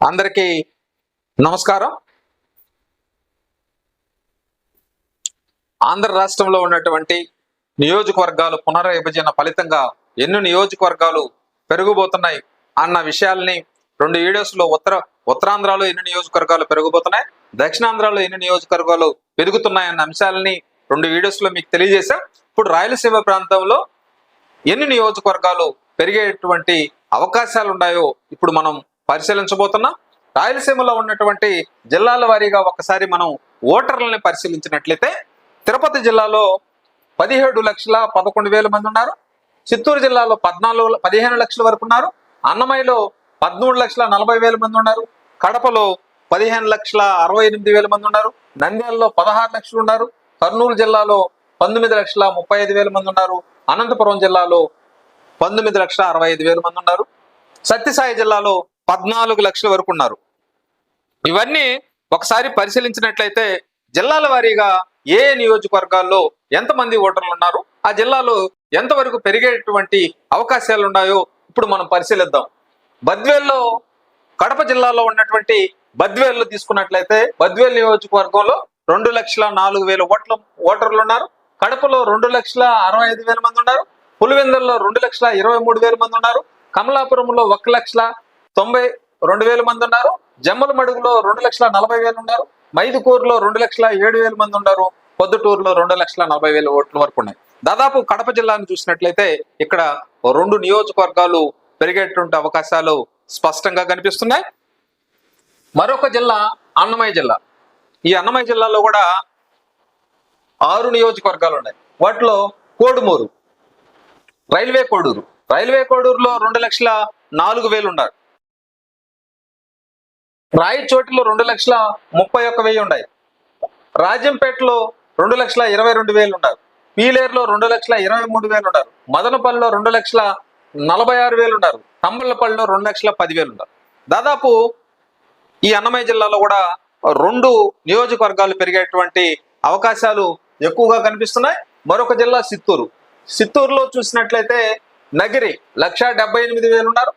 అందరికీ నమస్కారం. ఆంధ్ర రాష్ట్రంలో ఉన్నటువంటి నియోజకవర్గాలు పునర్విభజన ఫలితంగా ఎన్ని నియోజకవర్గాలు పెరుగుబోతున్నాయి అన్న విషయాల్ని రెండు వీడియోస్లో ఉత్తర ఉత్తరాంధ్రలో ఎన్ని నియోజకవర్గాలు పెరుగుబోతున్నాయి దక్షిణాంధ్రలో ఎన్ని నియోజకవర్గాలు పెరుగుతున్నాయన్న అంశాలని రెండు వీడియోస్లో మీకు తెలియజేశాం. ఇప్పుడు రాయలసీమ ప్రాంతంలో ఎన్ని నియోజకవర్గాలు పెరిగేటువంటి అవకాశాలు ఉన్నాయో ఇప్పుడు మనం పరిశీలించబోతున్నాం. రాయలసీమలో ఉన్నటువంటి జిల్లాల వారీగా ఒకసారి మనం ఓటర్లని పరిశీలించినట్లయితే తిరుపతి జిల్లాలో పదిహేడు లక్షల పదకొండు వేల మంది ఉన్నారు. చిత్తూరు జిల్లాలో పద్నాలుగు పదిహేను లక్షల వరకు ఉన్నారు. అన్నమయ్యలో పదమూడు లక్షల నలభై వేల మంది ఉన్నారు. కడపలో పదిహేను లక్షల అరవై ఎనిమిది వేల మంది ఉన్నారు. నంద్యాలలో పదహారు లక్షలు ఉన్నారు. కర్నూలు జిల్లాలో పంతొమ్మిది లక్షల ముప్పై ఐదు వేల మంది ఉన్నారు. అనంతపురం జిల్లాలో పంతొమ్మిది లక్షల అరవై ఐదు వేల మంది ఉన్నారు. సత్యసాయి జిల్లాలో పద్నాలుగు లక్షల వరకు ఉన్నారు. ఇవన్నీ ఒకసారి పరిశీలించినట్లయితే జిల్లాల వారీగా ఏ నియోజకవర్గాల్లో ఎంతమంది ఓటర్లు ఉన్నారు ఆ జిల్లాలో ఎంతవరకు పెరిగేటువంటి అవకాశాలు ఉన్నాయో ఇప్పుడు మనం పరిశీలిద్దాం. బద్వేల్లో కడప జిల్లాలో ఉన్నటువంటి బద్వేల్లో తీసుకున్నట్లయితే బద్వేల్ నియోజకవర్గంలో రెండు లక్షల నాలుగు వేల ఓట్ల ఓటర్లు ఉన్నారు. కడపలో రెండు లక్షల అరవై ఐదు వేల మంది ఉన్నారు. పులివెందుల్లో రెండు లక్షల ఇరవై మూడు వేల మంది ఉన్నారు. కమలాపురంలో ఒక లక్షల తొంభై రెండు వేల మంది ఉన్నారు. జమ్మల మడుగులో రెండు లక్షల నలభై వేలు ఉన్నారు. మైదుకూరులో రెండు లక్షల ఏడు వేల మంది ఉన్నారు. పొద్దుటూరులో రెండు లక్షల నలభై వేల ఓట్ల వరకు ఉన్నాయి. దాదాపు కడప జిల్లాను చూసినట్లయితే ఇక్కడ రెండు నియోజకవర్గాలు పెరిగేటువంటి అవకాశాలు స్పష్టంగా కనిపిస్తున్నాయి. మరొక జిల్లా అన్నమయ్య జిల్లా. ఈ అన్నమయ్య జిల్లాలో కూడా ఆరు నియోజకవర్గాలు ఉన్నాయి. వాటిలో కోడుమూరు రైల్వే కోడూరు. రైల్వే కోడూరులో రెండు లక్షల నాలుగు వేలు ఉన్నారు. రాయచోటిలో రెండు లక్షల ముప్పై ఒక్క వెయ్యి ఉన్నాయి. రాజంపేటలో రెండు లక్షల ఇరవై రెండు వేలు ఉన్నారు. పీలేరులో రెండు లక్షల ఇరవై మూడు వేలు ఉన్నారు. మదనపల్లిలో రెండు లక్షల నలభై ఆరు వేలు ఉన్నారు. తమ్మలపల్లిలో రెండు లక్షల పదివేలు ఉన్నారు. దాదాపు ఈ అన్నమయ్య జిల్లాలో కూడా రెండు నియోజకవర్గాలు పెరిగేటువంటి అవకాశాలు ఎక్కువగా కనిపిస్తున్నాయి. మరొక జిల్లా చిత్తూరు చిత్తూరులో చూసినట్లయితే నగిరి లక్ష డెబ్బై ఎనిమిది వేలు ఉన్నారు.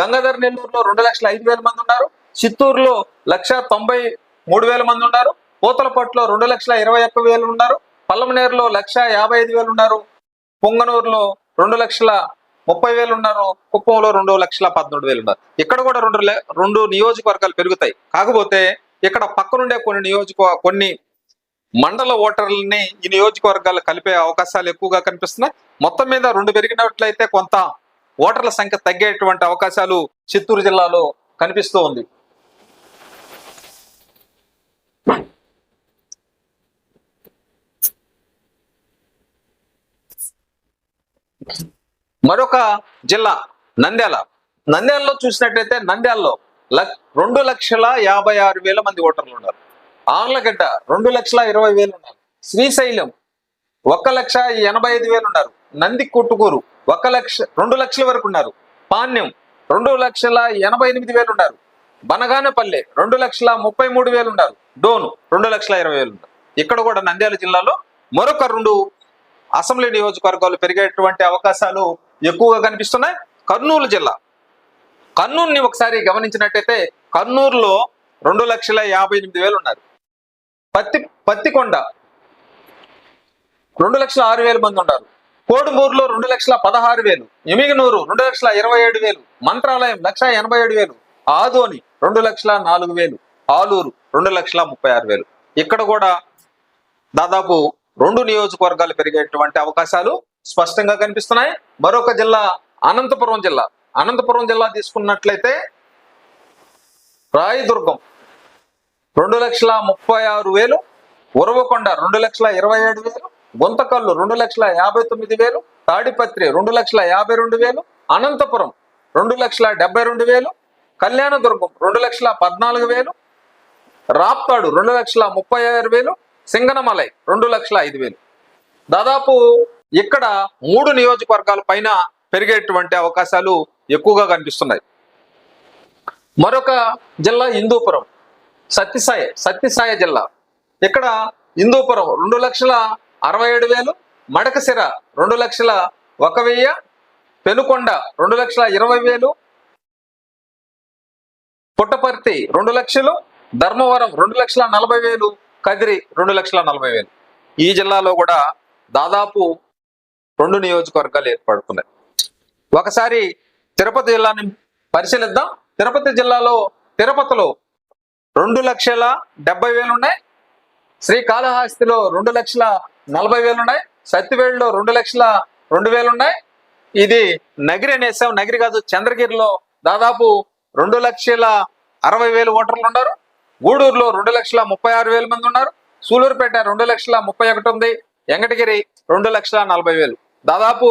గంగాధర్ నెల్లూరులో రెండు లక్షల ఐదు వేల మంది ఉన్నారు. చిత్తూరులో లక్ష తొంభై మూడు వేల మంది ఉన్నారు. పూతలపట్టులో రెండు లక్షల ఇరవై ఒక్క వేలు ఉన్నారు. పల్లమనేరులో లక్ష యాభై ఐదు వేలు ఉన్నారు. పొంగనూరులో రెండు లక్షల ముప్పై వేలు ఉన్నారు. కుప్పంలో రెండు లక్షల పదమూడు వేలు ఉన్నారు. ఇక్కడ కూడా రెండు లే- రెండు నియోజకవర్గాలు పెరుగుతాయి. కాకపోతే ఇక్కడ పక్కనుండే కొన్ని నియోజక కొన్ని మండల ఓటర్లని ఈ నియోజకవర్గాలు కలిపే అవకాశాలు ఎక్కువగా కనిపిస్తున్నాయి. మొత్తం మీద రెండు పెరిగినట్లయితే కొంత ఓటర్ల సంఖ్య తగ్గేటువంటి అవకాశాలు చిత్తూరు జిల్లాలో కనిపిస్తూ ఉంది. మరొక జిల్లా నంద్యాల. నంద్యాలలో చూసినట్లయితే నంద్యాలలో లక్ రెండు లక్షల యాభై ఆరు వేల మంది ఓటర్లు ఉన్నారు. ఆర్లగడ్డ రెండు లక్షల ఇరవై వేలు ఉన్నారు. శ్రీశైలం ఒక లక్ష ఎనభై ఐదు వేలు ఉన్నారు. నంది కొట్టుకూరు ఒక లక్ష రెండు లక్షల వరకు ఉన్నారు. పాణ్యం రెండు లక్షల ఎనభై ఎనిమిది వేలు ఉన్నారు. బనగానపల్లె రెండు లక్షల ముప్పై మూడు వేలు ఉన్నారు. డోను రెండు లక్షల ఇరవై వేలు ఉన్నారు. ఇక్కడ కూడా నంద్యాల జిల్లాలో మరొక రెండు అసెంబ్లీ నియోజకవర్గాలు పెరిగేటువంటి అవకాశాలు ఎక్కువగా కనిపిస్తున్నాయి. కర్నూలు జిల్లా. కర్నూలుని ఒకసారి గమనించినట్టయితే కర్నూలులో రెండు లక్షల యాభై ఎనిమిది వేలు ఉన్నారు. పత్తి పత్తికొండ రెండు లక్షల ఆరు వేల మంది ఉన్నారు. కోడుమూరులో రెండు లక్షల పదహారు వేలు. ఎమిగనూరు రెండు లక్షల ఇరవై ఏడు వేలు. మంత్రాలయం లక్ష ఎనభై ఏడు వేలు. ఆదోని రెండు లక్షల నాలుగు వేలు. ఆలూరు రెండు లక్షల ముప్పై ఆరు వేలు. ఇక్కడ కూడా దాదాపు రెండు నియోజకవర్గాలు పెరిగేటువంటి అవకాశాలు స్పష్టంగా కనిపిస్తున్నాయి. మరొక జిల్లా అనంతపురం జిల్లా. అనంతపురం జిల్లా తీసుకున్నట్లయితే రాయదుర్గం రెండు లక్షల ముప్పై ఆరు వేలు ఉరవకొండ రెండు లక్షల ఇరవై ఏడు వేలు గుంతకల్లు రెండు లక్షల యాభై తొమ్మిది వేలు తాడిపత్రి రెండు లక్షల యాభై రెండు వేలు అనంతపురం రెండు లక్షల డెబ్బై రెండు వేలు కళ్యాణదుర్గం రెండు లక్షల పద్నాలుగు వేలు రాప్తాడు రెండు లక్షల ముప్పై ఆరు వేలు సింగనమలై రెండు లక్షల ఐదు వేలు. దాదాపు ఇక్కడ మూడు నియోజకవర్గాల పైన పెరిగేటువంటి అవకాశాలు ఎక్కువగా కనిపిస్తున్నాయి. మరొక జిల్లా హిందూపురం సత్యసాయి సత్యసాయి జిల్లా. ఇక్కడ హిందూపురం రెండు లక్షల అరవై ఏడు వేలు మడకసిర రెండు లక్షల ఒక వెయ్యి పెనుకొండ రెండు లక్షల ఇరవై వేలు పుట్టపర్తి రెండు లక్షలు ధర్మవరం రెండు లక్షల నలభై వేలు కదిరి రెండు లక్షల నలభై వేలు. ఈ జిల్లాలో కూడా దాదాపు రెండు నియోజకవర్గాలు ఏర్పడుతున్నాయి ఒకసారి తిరుపతి జిల్లాని పరిశీలిద్దాం. తిరుపతి జిల్లాలో తిరుపతిలో రెండు లక్షల డెబ్బై వేలు ఉన్నాయి. శ్రీకాళహస్తిలో రెండు లక్షల నలభై వేలు ఉన్నాయి. సత్తివేడులో రెండు లక్షల రెండు వేలు ఉన్నాయి. ఇది నగిరి అనేసాం నగిరి కాదు చంద్రగిరిలో దాదాపు రెండు లక్షల అరవై వేలు ఓటర్లు ఉన్నారు. గూడూరులో రెండు లక్షల ముప్పై ఆరు వేల మంది ఉన్నారు. సూలూరుపేట రెండు లక్షల ముప్పై ఒకటి ఉంది. వెంకటగిరి రెండు లక్షల నలభై వేలు. దాదాపు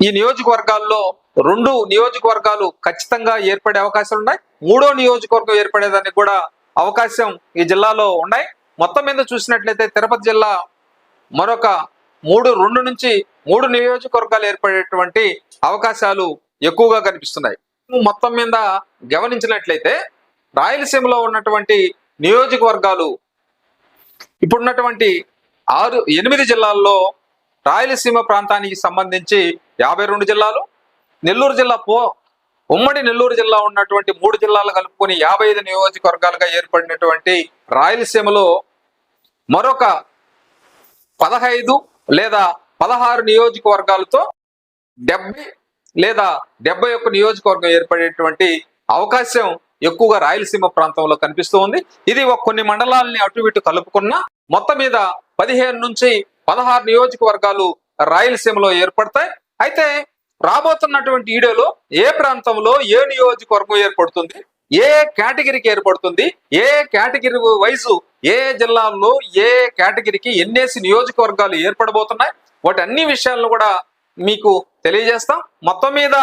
ఈ నియోజకవర్గాల్లో రెండు నియోజకవర్గాలు ఖచ్చితంగా ఏర్పడే అవకాశాలు ఉన్నాయి. మూడో నియోజకవర్గం ఏర్పడేదానికి కూడా అవకాశం ఈ జిల్లాలో ఉన్నాయి. మొత్తం మీద చూసినట్లయితే తిరుపతి జిల్లా మరొక మూడు రెండు నుంచి మూడు నియోజకవర్గాలు ఏర్పడేటువంటి అవకాశాలు ఎక్కువగా కనిపిస్తున్నాయి. మొత్తం మీద గమనించినట్లయితే రాయలసీమలో ఉన్నటువంటి నియోజకవర్గాలు ఇప్పుడున్నటువంటి ఆరు ఎనిమిది జిల్లాల్లో రాయలసీమ ప్రాంతానికి సంబంధించి యాభై రెండు జిల్లాలు నెల్లూరు జిల్లా పో ఉమ్మడి నెల్లూరు జిల్లా ఉన్నటువంటి మూడు జిల్లాలు కలుపుకొని యాభై ఐదు నియోజకవర్గాలుగా ఏర్పడినటువంటి రాయలసీమలో మరొక పదహైదు లేదా పదహారు నియోజకవర్గాలతో డెబ్బై లేదా డెబ్బై ఒక్క నియోజకవర్గం ఏర్పడేటువంటి అవకాశం ఎక్కువగా రాయలసీమ ప్రాంతంలో కనిపిస్తూ ఉంది. ఇది ఒక కొన్ని మండలాలని అటు ఇటు కలుపుకున్న మొత్తం మీద పదిహేను నుంచి పదహారు నియోజకవర్గాలు రాయలసీమలో ఏర్పడతాయి. అయితే రాబోతున్నటువంటి వీడియోలో ఏ ప్రాంతంలో ఏ నియోజకవర్గం ఏర్పడుతుంది? ఏ కేటగిరీకి ఏర్పడుతుంది? ఏ కేటగిరీ వైజు ఏ జిల్లాల్లో ఏ కేటగిరీకి ఎన్నేసి నియోజకవర్గాలు ఏర్పడబోతున్నాయి? వాటి అన్ని విషయాలను కూడా మీకు తెలియజేస్తాం. మొత్తం మీద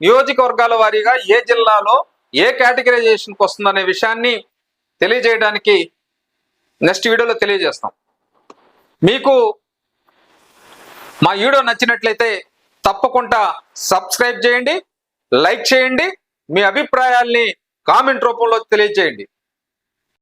నియోజకవర్గాల వారీగా ఏ జిల్లాలో ఏ కేటగిరైజేషన్కి వస్తుందనే విషయాన్ని తెలియజేయడానికి నెక్స్ట్ వీడియోలో తెలియజేస్తాం. మీకు మా వీడియో నచ్చినట్లయితే తప్పకుండా సబ్స్క్రైబ్ చేయండి లైక్ చేయండి మీ అభిప్రాయాల్ని కామెంట్ రూపంలో తెలియజేయండి.